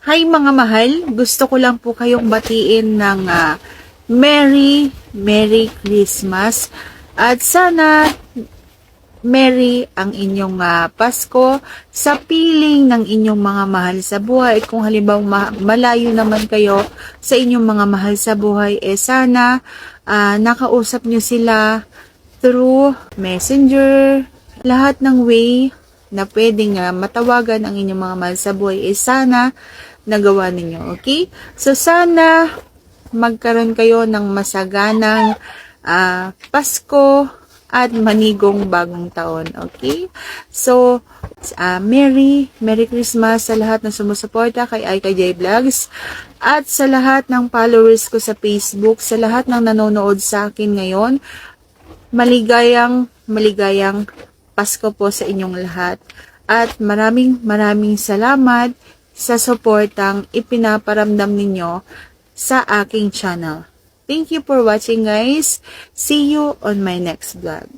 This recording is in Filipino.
Hi mga mahal, gusto ko lang po kayong batiin ng ah, Merry, Merry Christmas. At sana Merry ang inyong ah, Pasko sa piling ng inyong mga mahal sa buhay. Kung halimbawa ma- malayo naman kayo sa inyong mga mahal sa buhay, eh sana ah, nakausap nyo sila through messenger, lahat ng way na pwedeng ah, matawagan ang inyong mga mahal sa buhay, eh sana nagawa ninyo. Okay? So sana magkaroon kayo ng masaganang ah, Pasko at manigong bagong taon. Okay? So, ah, Merry, Merry Christmas sa lahat ng sumusuporta kay Aika J Vlogs at sa lahat ng followers ko sa Facebook, sa lahat ng nanonood sa akin ngayon. Maligayang, maligayang Pasko po sa inyong lahat. At maraming maraming salamat sa suportang ipinaparamdam ninyo sa aking channel. Thank you for watching guys. See you on my next vlog.